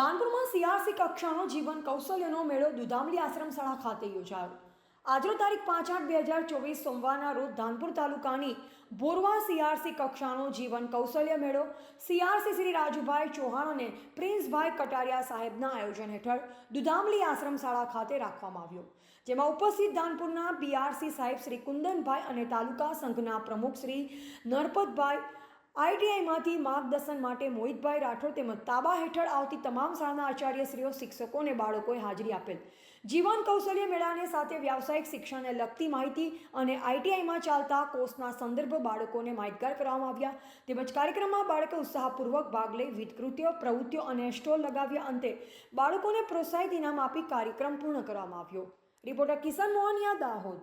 ધાનપુરમાં CRC કક્ષાનો જીવન કૌશલ્યનો મેળો દુધામલી આશ્રમ શાળા ખાતે યોજાયો. આજનો તારીખ પાંચ આઠ બે હજાર ચોવીસ સોમવારના રોજ ધાનપુર તાલુકાની બોરવા સીઆરસી કક્ષાનો જીવન કૌશલ્ય મેળો સીઆરસી શ્રી રાજુભાઈ ચૌહાણ અને પ્રિન્સભાઈ કટારિયા સાહેબના આયોજન હેઠળ દુધામલી આશ્રમ શાળા ખાતે રાખવામાં આવ્યો. જેમાં ઉપસ્થિત ધાનપુરના બીઆરસી સાહેબ શ્રી કુંદનભાઈ અને તાલુકા સંઘના પ્રમુખ શ્રી નરપતભાઈ આઈટીઆઈમાંથી માર્ગદર્શન માટે મોહિતભાઈ રાઠોડ તેમજ તાબા હેઠળ આવતી તમામ શાળાના આચાર્યશ્રીઓ, શિક્ષકો અને બાળકોએ હાજરી આપેલ. જીવન કૌશલ્ય મેળાને સાથે વ્યાવસાયિક શિક્ષણને લગતી માહિતી અને આઈટીઆઈમાં ચાલતા કોર્સના સંદર્ભ બાળકોને માહિતગાર કરવામાં આવ્યા. તેમજ કાર્યક્રમમાં બાળકો ઉત્સાહપૂર્વક ભાગ લઈ વિવિધ પ્રવૃત્તિઓ અને સ્ટોલ લગાવ્યા. અંતે બાળકોને પ્રોત્સાહિત ઇનામ આપી કાર્યક્રમ પૂર્ણ કરવામાં આવ્યો. રિપોર્ટર કિશન મોહનિયા, દાહોદ.